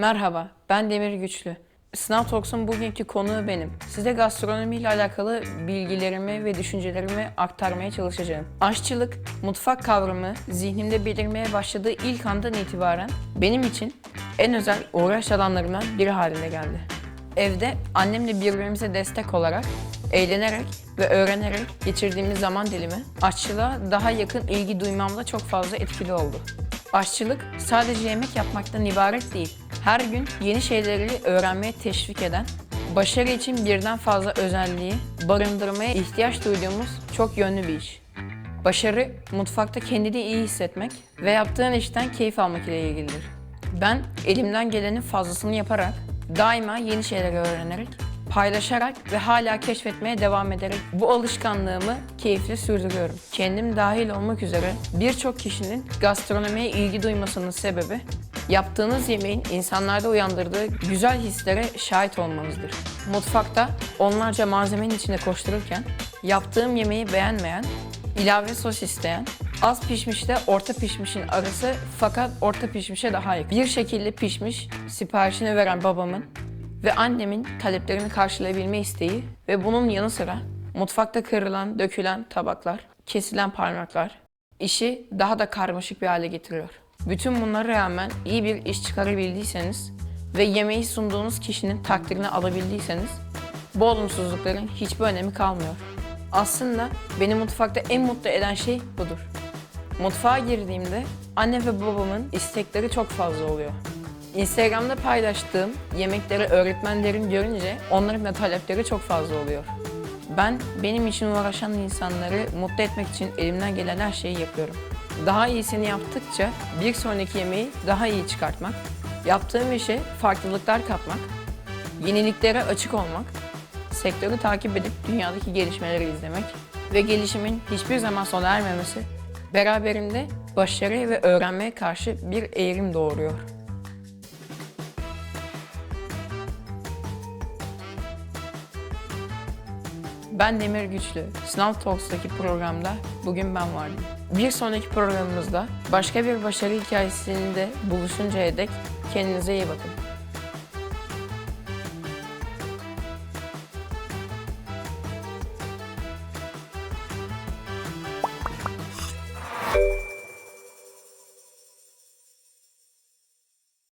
Merhaba, ben Demir Güçlü. Sınav Talks'un bugünkü konuğu benim. Size gastronomi ile alakalı bilgilerimi ve düşüncelerimi aktarmaya çalışacağım. Aşçılık, mutfak kavramı zihnimde belirmeye başladığı ilk andan itibaren benim için en özel uğraş alanlarımdan biri haline geldi. Evde annemle birbirimize destek olarak, eğlenerek ve öğrenerek geçirdiğimiz zaman dilimi aşçılığa daha yakın ilgi duymamda çok fazla etkili oldu. Aşçılık sadece yemek yapmaktan ibaret değil. Her gün yeni şeyleri öğrenmeye teşvik eden, başarı için birden fazla özelliği barındırmaya ihtiyaç duyduğumuz çok yönlü bir iş. Başarı, mutfakta kendini iyi hissetmek ve yaptığın işten keyif almak ile ilgilidir. Ben elimden gelenin fazlasını yaparak, daima yeni şeyler öğrenerek, paylaşarak ve hala keşfetmeye devam ederek bu alışkanlığımı keyifle sürdürüyorum. Kendim dahil olmak üzere birçok kişinin gastronomiye ilgi duymasının sebebi yaptığınız yemeğin insanlarda uyandırdığı güzel hislere şahit olmanızdır. Mutfakta onlarca malzemenin içinde koştururken yaptığım yemeği beğenmeyen ilave sos isteyen, az pişmişle orta pişmişin arası fakat orta pişmişe daha yakın. Bir şekilde pişmiş siparişini veren babamın ve annemin taleplerini karşılayabilme isteği ve bunun yanı sıra mutfakta kırılan, dökülen tabaklar, kesilen parmaklar işi daha da karmaşık bir hale getiriyor. Bütün bunlara rağmen iyi bir iş çıkarabildiyseniz ve yemeği sunduğunuz kişinin takdirini alabildiyseniz bu olumsuzlukların hiçbir önemi kalmıyor. Aslında beni mutfakta en mutlu eden şey budur. Mutfağa girdiğimde anne ve babamın istekleri çok fazla oluyor. Instagram'da paylaştığım yemekleri öğretmenlerim görünce onların da talepleri çok fazla oluyor. Ben benim için uğraşan insanları mutlu etmek için elimden gelen her şeyi yapıyorum. Daha iyisini yaptıkça bir sonraki yemeği daha iyi çıkartmak, yaptığım işe farklılıklar katmak, yeniliklere açık olmak, sektörü takip edip dünyadaki gelişmeleri izlemek ve gelişimin hiçbir zaman sona ermemesi beraberinde başarı ve öğrenmeye karşı bir eğilim doğuruyor. Ben Demir Güçlü. Sınav Talks'taki programda bugün ben vardım. Bir sonraki programımızda başka bir başarı hikayesinde buluşuncaya dek kendinize iyi bakın.